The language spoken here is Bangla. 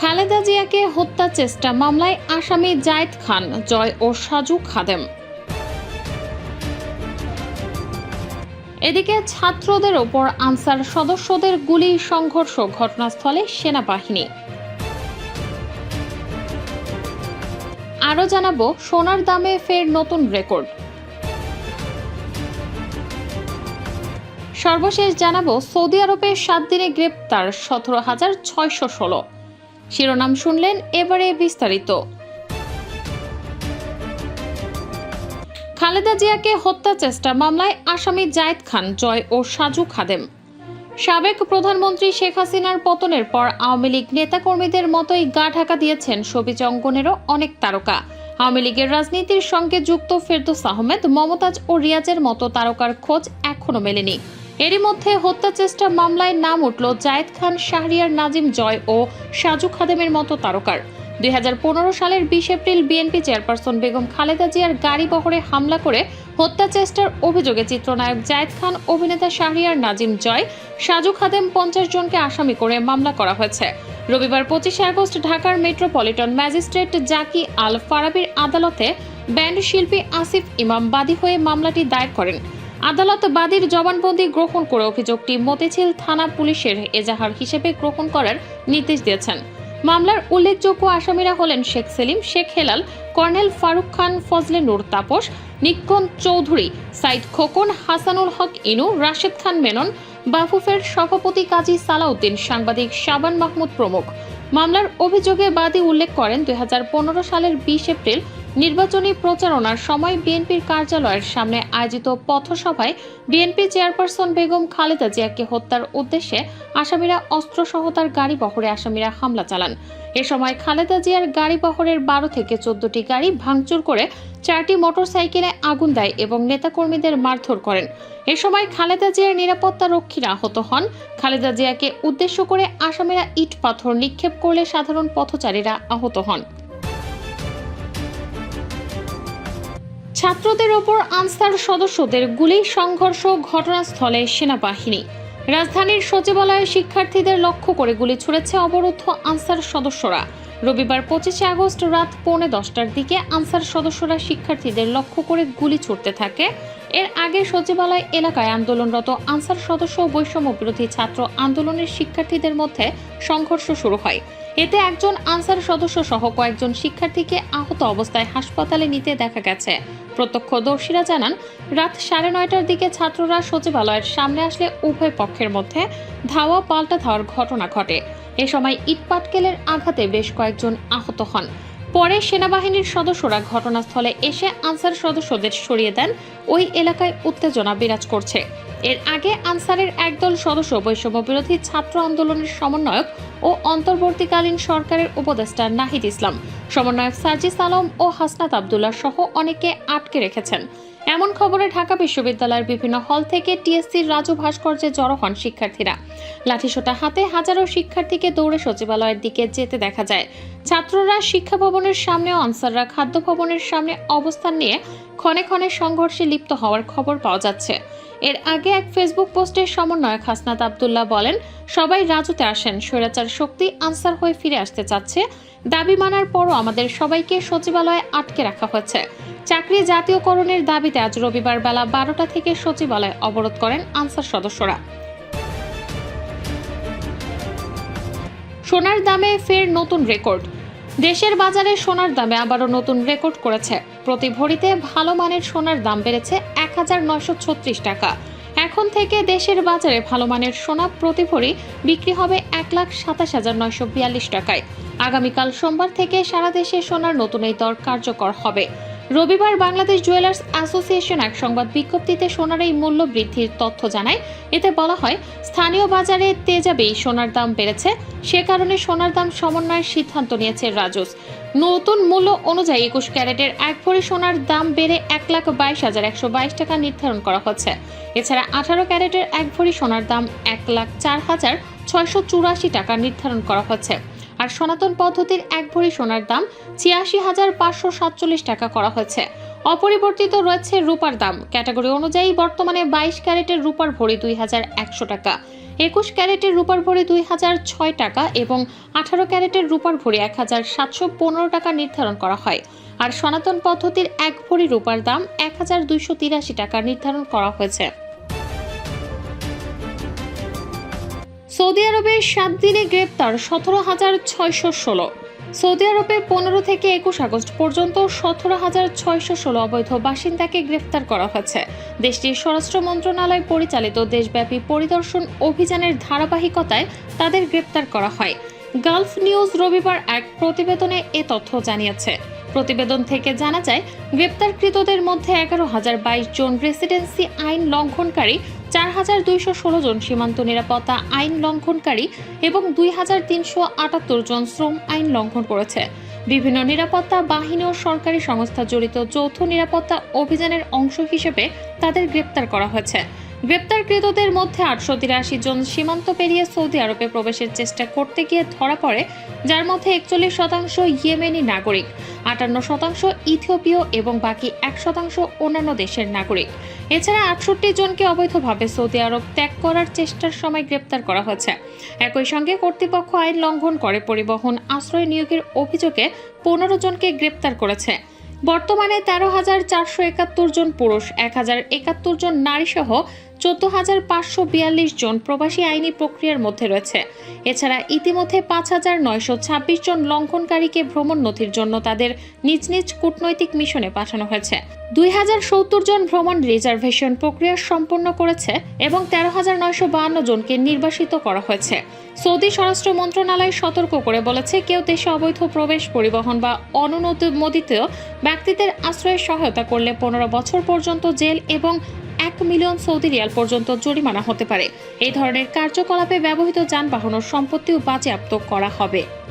খালেদা জিয়াকে হত্যা চেষ্টা মামলায় আসামি জায়েদ খান, জয় ও সাজু খাদেম। এদিকে ছাত্রদের ওপর আনসার সদস্যদের গুলি, সংঘর্ষ, ঘটনাস্থলে সেনাবাহিনী। আরও জানাব, সোনার দামে ফের নতুন রেকর্ড। সর্বশেষ জানাব, সৌদি আরবে সাত দিনে গ্রেপ্তার, সতেরো হাজার ছয়শো ষোলো। শিরোনাম শুনলেন এবারে বিস্তারিত। খালেদা জিয়াকে হত্যা চেষ্টা মামলায় আসামি জায়েদ খান, জয় ও সাজু খাদেম। সাবেক প্রধানমন্ত্রী শেখ হাসিনার পতনের পর আওয়ামী লীগ নেতাকর্মীদের মতোই গা ঢাকা দিয়েছেন সবিজ অঙ্গনেরও অনেক তারকা। আওয়ামী লীগের রাজনীতির সঙ্গে যুক্ত ফেরদৌস আহমেদ, মমতাজ ও রিয়াজের মতো তারকার খোঁজ এখনও মেলেনি। এরই মধ্যে হত্যা চেষ্টা মামলায় নাম উঠল জায়েদ খান, শাহরিয়ার নাজিম জয় ও সাজু খাদেমের মতো তারকার। দু হাজার পনেরো সালের বিশ এপ্রিল বিএনপি চেয়ারপারসন বেগম খালেদা জিয়ার গাড়ি বহরে হামলা করে হত্যা চেষ্টার অভিযোগে চিত্রনায়ক জায়েদ খান, অভিনেতা শাহরিয়ার নাজিম জয়, সাজু খাদেম পঞ্চাশ জনকে আসামি করে মামলা করা হয়েছে। রবিবার পঁচিশে আগস্ট ঢাকার মেট্রোপলিটন ম্যাজিস্ট্রেট জাকি আল ফারাবির আদালতে ব্যান্ড শিল্পী আসিফ ইমাম বাদী হয়ে মামলাটি দায়ের করেন। আদালত বাদীর জবানবন্দি গ্রহণ করে অভিযোগটি মতিঝিল থানা পুলিশের এজাহার হিসেবে গ্রহণ করার নির্দেশ দিয়েছেন। মামলার উল্লেখযোগ্য আসামিরা হলেন শেখ সেলিম, শেখ হেলাল, কর্নেল ফারুক খান, ফজলে নূর তাপস নিক্ষন চৌধুরী, সাইদ খোকন, হাসানুল হক ইনু, রাশেদ খান মেনন, বাফুফের সভাপতি কাজী সালাউদ্দিন, সাংবাদিক শাবান মাহমুদ প্রমুখ। মামলার অভিযোগে বাদী উল্লেখ করেন দুই হাজার পনেরো সালের বিশ এপ্রিল নির্বাচনী প্রচারণার সময় বিএনপির কার্যালয়ের সামনে আয়োজিত পথসভায় বিএনপি চেয়ারপারসন বেগম খালেদা জিয়াকে হত্যার উদ্দেশ্যে আসামিরা অস্ত্রসহ তার গাড়ি বহরে আসামিরা হামলা চালান। এ সময় খালেদা জিয়ার গাড়ি বহরের বারো থেকে চোদ্দটি গাড়ি ভাঙচুর করে চারটি মোটরসাইকেলে আগুন দেয় এবং নেতাকর্মীদের মারধর করেন। এ সময় খালেদা জিয়ার নিরাপত্তা রক্ষীরা আহত হন। খালেদা জিয়াকে উদ্দেশ্য করে আসামিরা ইট পাথর নিক্ষেপ করলে সাধারণ পথচারীরা আহত হন। ছাত্রদের ওপর আনসার সদস্যদের গুলি, সংঘর্ষ, ঘটনাস্থলে সেনাবাহিনী। রাজধানীর সচিবালয়ে শিক্ষার্থীদের লক্ষ্য করে গুলি ছুড়েছে অবরুদ্ধ আনসার সদস্যরা। রবিবার পঁচিশে আগস্ট রাত পৌনে দশটার দিকে আনসার সদস্যরা শিক্ষার্থীদের লক্ষ্য করে গুলি ছুটতে থাকে। এর আগে সচিবালয় এলাকায় আন্দোলনরত আনসার সদস্য বৈষম্য বিরোধী ছাত্র আন্দোলনের শিক্ষার্থীদের মধ্যে সংঘর্ষ শুরু হয়। এতে একজন আনসার সদস্য সহ কয়েকজন শিক্ষার্থীকে আহত অবস্থায় হাসপাতালে নিতে দেখা গেছে। প্রত্যক্ষদর্শীরা জানান, রাত সাড়ে নয়টার দিকে ছাত্ররা সচিবালয়ের সামনে আসলে উভয় পক্ষের মধ্যে ধাওয়া পাল্টা ধাওয়ার ঘটনা ঘটে। এ সময় ইটপাটকেলের আঘাতে বেশ কয়েকজন আহত হন। পরে সেনাবাহিনীর সদস্যরা ঘটনাস্থলে এসে আনসার সদস্যদের সরিয়ে দেন ওই এলাকায় উত্তেজনা বিরাজ করছে। এর আগে আনসারের একদল সদস্য বৈষম্য বিরোধী ছাত্র আন্দোলনের সমন্বয়ক ও অন্তর্বর্তীকালীন সরকারের উপদেষ্টা নাহিদ ইসলাম। সমন্বয়ক সার্জিস আলম ও হাসনাত আবদুল্লাহ সহ অনেকে আটকে রেখেছেন। এমন খবরে ঢাকা বিশ্ববিদ্যালয়ের বিভিন্ন হল থেকে টিএসসির রাজু ভাস্কর্যে জড়ো হন শিক্ষার্থীরা। লাঠিসোটা হাতে হাজারো শিক্ষার্থীকে দৌড়ে সচিবালয়ের দিকে যেতে দেখা যায়। ছাত্ররা শিক্ষা ভবনের সামনে আনসাররা খাদ্য ভবনের সামনে অবস্থান নিয়ে ক্ষণে ক্ষণে সংঘর্ষে লিপ্ত হওয়ার খবর পাওয়া যাচ্ছে। এর আগে এক ফেসবুক পোস্টে সমন্বয়ক হাসনাত আবদুল্লাহ বলেন, সবাই রাজুতে আসেন, স্বৈরাচার শক্তি আনসার হয়ে ফিরে আসতে চাচ্ছে। দাবি মানার পরও আমাদের সবাইকে সচিবালয়ে আটকে রাখা হয়েছে। চাকরি জাতীয়করণের দাবিতে আজ রবিবার বেলা বারোটা থেকে সচিবালয় অবরোধ করেন আনসার সদস্যরা। সোনার দামে ফের নতুন রেকর্ড। দেশের বাজারে সোনার দামে আবারও নতুন রেকর্ড করেছে প্রতি ভরিতে ভালো মানের সোনার দাম বেড়েছে এক হাজার ছত্রিশ টাকা। এখন থেকে দেশের বাজারে ভালো মানের সোনা প্রতি ভরি বিক্রি হবে এক লাখ সাতাশ হাজার নয়শো বিয়াল্লিশ টাকায়। আগামীকাল সোমবার থেকে সারা দেশে সোনার নতুন এই দর কার্যকর হবে। রবিবার বাংলাদেশ জুয়েলার্স অ্যাসোসিয়েশন এক সংবাদ বিজ্ঞপ্তিতে সোনার এই মূল্য বৃদ্ধির তথ্য জানায়। এতে বলা হয়, স্থানীয় বাজারে তেজাবেই সোনার দাম বেড়েছে। সে কারণে সোনার দাম সমন্বয়ের সিদ্ধান্ত নিয়েছে রাজুস। নতুন মূল্য অনুযায়ী একুশ ক্যারেটের এক ভরি সোনার দাম বেড়ে এক লাখ বাইশ হাজার একশো বাইশ টাকা নির্ধারণ করা হচ্ছে। এছাড়া আঠারো ক্যারেটের এক ভরি সোনার দাম এক লাখ চার হাজার ছয়শো চুরাশি টাকা নির্ধারণ করা হচ্ছে। আর সনাতন পদ্ধতির এক ভরি সোনার দাম ছিয়াশি হাজার পাঁচশো সাতচল্লিশ টাকা করা হয়েছে। অপরিবর্তিত রয়েছে রূপার দাম। ক্যাটাগরি অনুযায়ী বর্তমানে বাইশ ক্যারেটের রূপার ভরি দুই হাজার একশো টাকা, একুশ ক্যারেটের রূপার ভরি দুই হাজার ছয় টাকা এবং আঠারো ক্যারেটের রূপার ভরি এক হাজার সাতশো পনেরো টাকা নির্ধারণ করা হয়। আর সনাতন পদ্ধতির এক ভরি রূপার দাম এক হাজার দুইশো তিরাশি টাকা নির্ধারণ করা হয়েছে। সৌদি আরবে সাত দিনে গ্রেপ্তার সতেরো হাজার ছয়শো ষোলো। সৌদি আরবে পনেরো থেকে একুশ আগস্ট পর্যন্ত সতেরো হাজার ছয়শো ষোলো অবৈধ বাসিন্দাকে গ্রেফতার করা হয়েছে। দেশটির স্বরাষ্ট্র মন্ত্রণালয় পরিচালিত দেশব্যাপী পরিদর্শন অভিযানের ধারাবাহিকতায় তাদের গ্রেপ্তার করা হয়। গালফ নিউজ রবিবার এক প্রতিবেদনে এ তথ্য জানিয়েছে। প্রতিবেদন থেকে জানা যায়, গ্রেপ্তারকৃতদের মধ্যে এগারো হাজার বাইশ জন রেসিডেন্সি আইন লঙ্ঘনকারী চার হাজার দুইশো ষোলো জন সীমান্ত নিরাপত্তা আইন লঙ্ঘনকারী এবং দুই হাজার তিনশো আটাত্তর জন শ্রম আইন লঙ্ঘন করেছে। বিভিন্ন নিরাপত্তা বাহিনী ও সরকারি সংস্থা জড়িত যৌথ নিরাপত্তা অভিযানের অংশ হিসেবে তাদের গ্রেপ্তার করা হয়েছে। গ্রেপ্তারকৃতদের মধ্যে আটশো তিরাশি জন সীমান্ত পেরিয়ে সৌদি আরবে প্রবেশের চেষ্টা করতে গিয়ে ধরা পড়ে, যার মধ্যে একচল্লিশ শতাংশ ইয়েমেনি নাগরিক, আটান্ন শতাংশ ইথিওপীয় এবং বাকি এক শতাংশ অন্যান্য দেশের নাগরিক। এছাড়া আটষট্টি জনকে অবৈধভাবে সৌদি আরব ত্যাগ করার চেষ্টার সময় গ্রেপ্তার করা হয়েছে একই সঙ্গে কর্তৃপক্ষ আইন লঙ্ঘন করে পরিবহন আশ্রয় নিয়োগের অভিযোগে পনেরো জনকে গ্রেপ্তার করেছে। বর্তমানে তেরো হাজার চারশো একাত্তর জন পুরুষ, এক হাজার একাত্তর জন নারী সহ চোদ্দ হাজার পাঁচশো বিয়াল্লিশ জন প্রবাসী আইনি প্রক্রিয়ার মধ্যে রয়েছে। এছাড়া ইতিমধ্যে পাঁচ হাজার নয়শো ছাব্বিশ জন লঙ্ঘনকারীকে ভ্রমণ নথির জন্য তাদের নিজ নিজ কূটনৈতিক মিশনে পাঠানো হয়েছে। দুই হাজার সত্তর জন ভ্রমণ রিজার্ভেশন প্রক্রিয়া সম্পন্ন করেছে এবং তেরো হাজার নয়শো বাহান্ন জনকে নির্বাসিত করা হয়েছে। সৌদি স্বরাষ্ট্র মন্ত্রণালয় সতর্ক করে বলেছে, কেউ দেশে অবৈধ প্রবেশ, পরিবহন বা অনুমোদিত ব্যক্তিদের আশ্রয়ের সহায়তা করলে পনেরো বছর পর্যন্ত জেল এবং এক মিলিয়ন সৌদি রিয়াল পর্যন্ত জরিমানা হতে পারে। এই ধরনের কার্যকলাপে ব্যবহৃত যানবাহন সম্পত্তিও বাজেয়াপ্ত করা হবে।